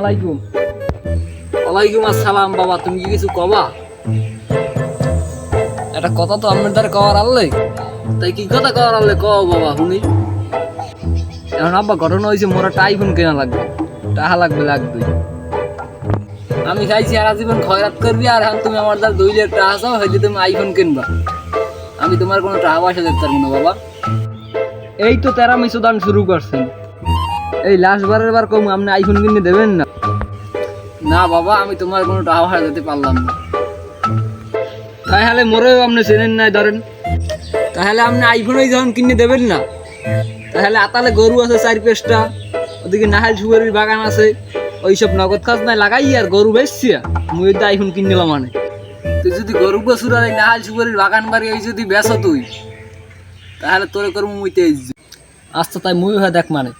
আলাইকুম। ওয়ালাইকুম আসসালাম বাবা, তুমি কি কিছু কবা? একটা কথা তো আপনার দ্বারা কওয়ার আনলে তাই কি কথা কওয়ার আলে কও বাবা, শুনি। এখন আব্বা, ঘটনা হয়েছে আইফোন কেনা লাগবে। টাকা লাগবে লাগবে। আমি চাইছি সারা জীবন খয়রাত করবি, আর এখন তুমি আমার দ্বারা দুই লাখ টাকা চাও হয়তো তুমি আইফোন কিনবা। আমি তোমার কোনো টাকা পয়সা দিতে পারব না বাবা। এই তো তেরা মিশোদান শুরু করছেন। এই লাস্ট বারের বার কম আপনি আইফোন কিনে দেবেন না? না বাবা আমি তোমার কোনো টাকা পয়সা দিতে পারলাম না। তাহলে মোরেও আপনি চেনেন নাই ধরেন। তাহলে আপনি আইফোনই যখন কিনে দেবেন না তাহলে আতালে গরু আছে চার পেঁচটা ওদিকে নাহাল সুপারির বাগান আছে ওইসব নগদ কাজ নাই লাগাই আর গরু বেচছি মুই তো আইফোন কিনে নিলাম মানে। তুই যদি গরু বসুর আর এই নাহাল সুপারির বাগান বাড়ি ওই যদি বেসো তুই তাহলে তোরে করব মুইতে আচ্ছা তাই মুই হয় দেখ মানে।